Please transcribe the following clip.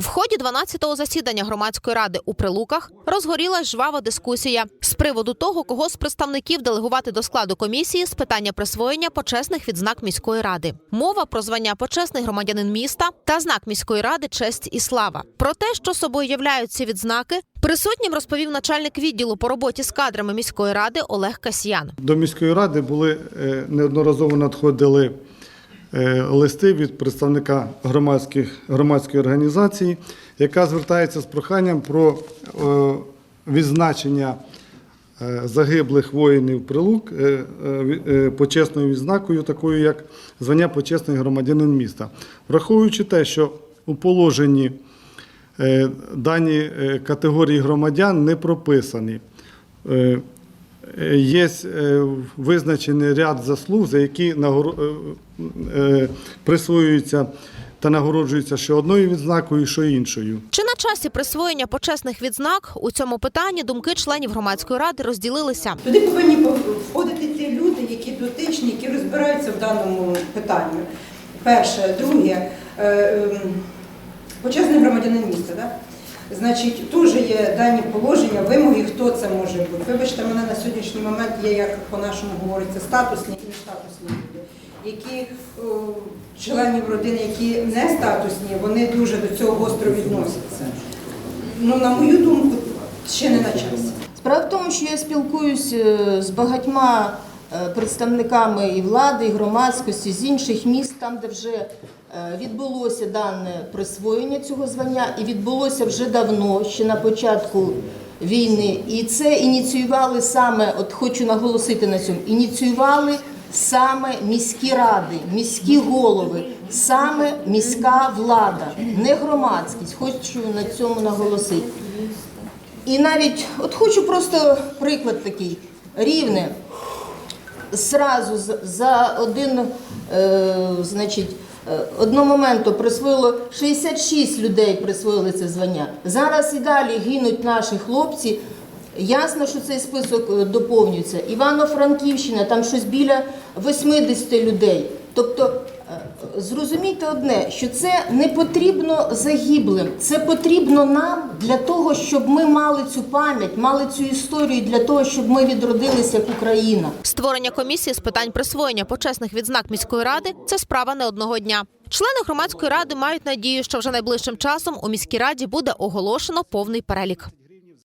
В ході 12-го засідання громадської ради у Прилуках розгорілась жвава дискусія з приводу того, кого з представників делегувати до складу комісії з питання присвоєння почесних відзнак міської ради. Мова про звання почесний громадянин міста та знак міської ради честь і слава. Про те, що собою являють ці відзнаки, присутнім розповів начальник відділу по роботі з кадрами міської ради Олег Касьян. До міської ради були е, неодноразово надходили листи від представника громадських, громадської організації, яка звертається з проханням про е, відзначення е, загиблих воїнів прилук е, е, е, почесною відзнакою, такою як звання почесний громадянин міста. Враховуючи те, що у положенні е, дані е, категорії громадян не прописані. Є е, визначений ряд заслуг, за які е, е, присвоюються та нагороджуються що одною відзнакою, що іншою. Чи на часі присвоєння почесних відзнак у цьому питанні думки членів громадської ради розділилися. Туди повинні пов- входити ті люди, які дотичні, які розбираються в даному питанні. Перше, друге, ем, почесний громадянин міста. Да? Значить, теж є дані положення, вимоги, хто це може бути. Вибачте, мене на сьогоднішній момент є, як по-нашому говориться, статусні і нестатусні люди, які членів родини, які не статусні, вони дуже до цього гостро відносяться. Ну, на мою думку, ще не на часі. Справа в тому, що я спілкуюсь е, з багатьма представниками і влади, і громадськості з інших міст, там, де вже е, відбулося дане присвоєння цього звання, і відбулося вже давно, ще на початку війни. І це ініціювали саме, от хочу наголосити на цьому, ініціювали саме міські ради, міські голови, саме міська влада, не громадськість. Хочу на цьому наголосити. І навіть, от хочу просто приклад такий. Рівне зразу за- один, е, значить, е, одного моменту присвоїло 66 людей присвоїли це звання. Зараз і далі гинуть наші хлопці. Ясно, що цей список е, доповнюється. Івано-Франківщина, там щось біля 80 людей. Тобто зрозумійте одне, що це не потрібно загиблим, це потрібно нам для того, щоб ми мали цю пам'ять, мали цю історію, для того, щоб ми відродилися як Україна. Створення комісії з питань присвоєння почесних відзнак міської ради це справа не одного дня. Члени громадської ради мають надію, що вже найближчим часом у міській раді буде оголошено повний перелік.